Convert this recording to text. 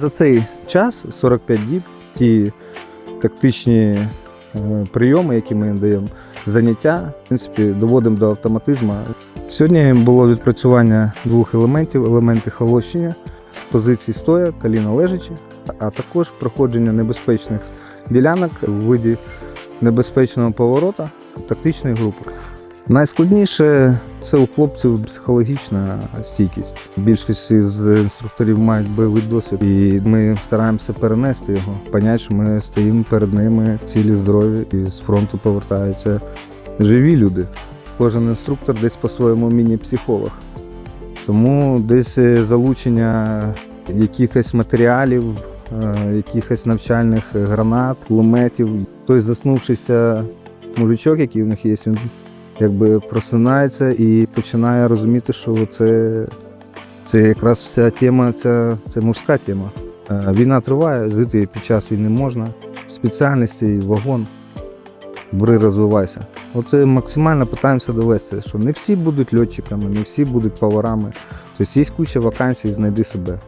За цей час 45 діб ті тактичні е, прийоми, які ми даємо, заняття, в принципі, доводимо до автоматизму. Сьогодні було відпрацювання двох елементів: елементи холощення з позиції стоя, коліна лежачі, а також проходження небезпечних ділянок в виді небезпечного поворота тактичної групи. Найскладніше це у хлопців психологічна стійкість. Більшість з інструкторів мають бойовий досвід, і ми стараємося перенести його. Понять, що ми стоїмо перед ними цілі здорові і з фронту повертаються живі люди. Кожен інструктор десь по-своєму міні-психолог. Тому десь е, залучення якихось матеріалів, е, якихось навчальних гранат, кулеметів. Той заснувшися мужичок, який у них є, він якби просинається і починає розуміти, що це, це якраз вся тема, це, це мужська тема. Е, Війна триває, жити під час війни можна. Спеціальності, вагон, бери, розвивайся. От е, максимально намагаємося довести, що не всі будуть льотчиками, не всі будуть поварами. Тобто є куча вакансій, знайди себе.